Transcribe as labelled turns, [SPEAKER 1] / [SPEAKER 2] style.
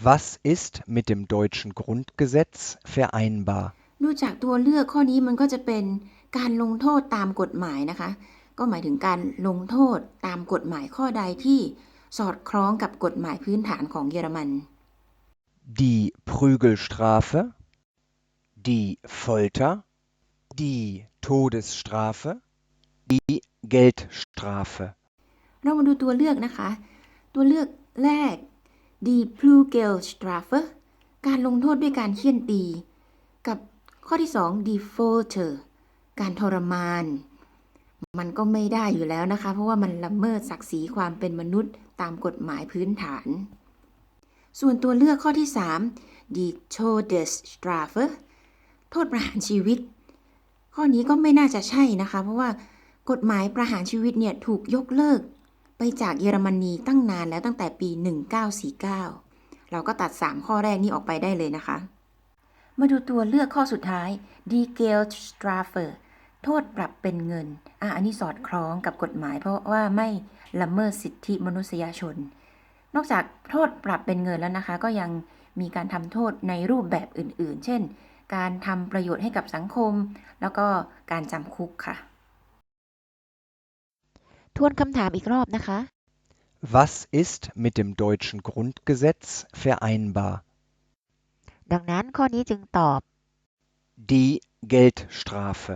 [SPEAKER 1] Was ist mit dem deutschen Grundgesetz vereinbar?
[SPEAKER 2] ดูจากตัวเลือกข้อนี้มันก็จะเป็นการลงโทษตามกฎหมายนะคะ ก็หมายถึงการลงโทษตามกฎหมายข้อใดที่สอดคล้องกับกฎหมายพื้นฐานของเยอรมัน
[SPEAKER 1] Die Prügelstrafe, die Folter, die Todesstrafe, die Geldstrafe.
[SPEAKER 2] เรามาดูตัวเลือกนะคะ ตัวเลือกแรก die Prügelstrafe การลงโทษด้วยการเคี่ยนตี กับข้อที่ 2 die Folter การทรมาน มันก็ไม่ได้อยู่แล้วนะคะ เพราะว่ามันละเมิดศักดิ์ศรีความเป็นมนุษย์ตามกฎหมายพื้นฐาน ส่วนตัวเลือกข้อที่ 3 die Todesstrafe โทษประหารชีวิต ข้อนี้ก็ไม่น่าจะใช่นะคะ เพราะว่ากฎหมายประหารชีวิตเนี่ยถูกยกเลิก ไปจากเยอรมนีตั้งนานแล้วตั้งแต่ปี 1949 เราก็ตัด 3 ข้อแรกนี้ออกไปได้เลยนะคะ มาดูตัวเลือกข้อสุดท้าย die Geldstrafe โทษปรับเป็นเงิน อะอันนี้สอดคล้องกับกฎหมายเพราะว่าไม่ละเมิดสิทธิมนุษยชน นอกจากโทษปรับเป็นเงินแล้วนะคะ ก็ยังมีการทำโทษในรูปแบบอื่น ๆ เช่น การทำประโยชน์ให้กับสังคม แล้วก็การจำคุกค่ะ
[SPEAKER 3] ทวนคำถามอีกรอบนะคะ
[SPEAKER 1] Was ist mit dem deutschen Grundgesetz vereinbar?
[SPEAKER 3] ดังนั้นข้อนี้จึงตอบ
[SPEAKER 1] Die Geldstrafe.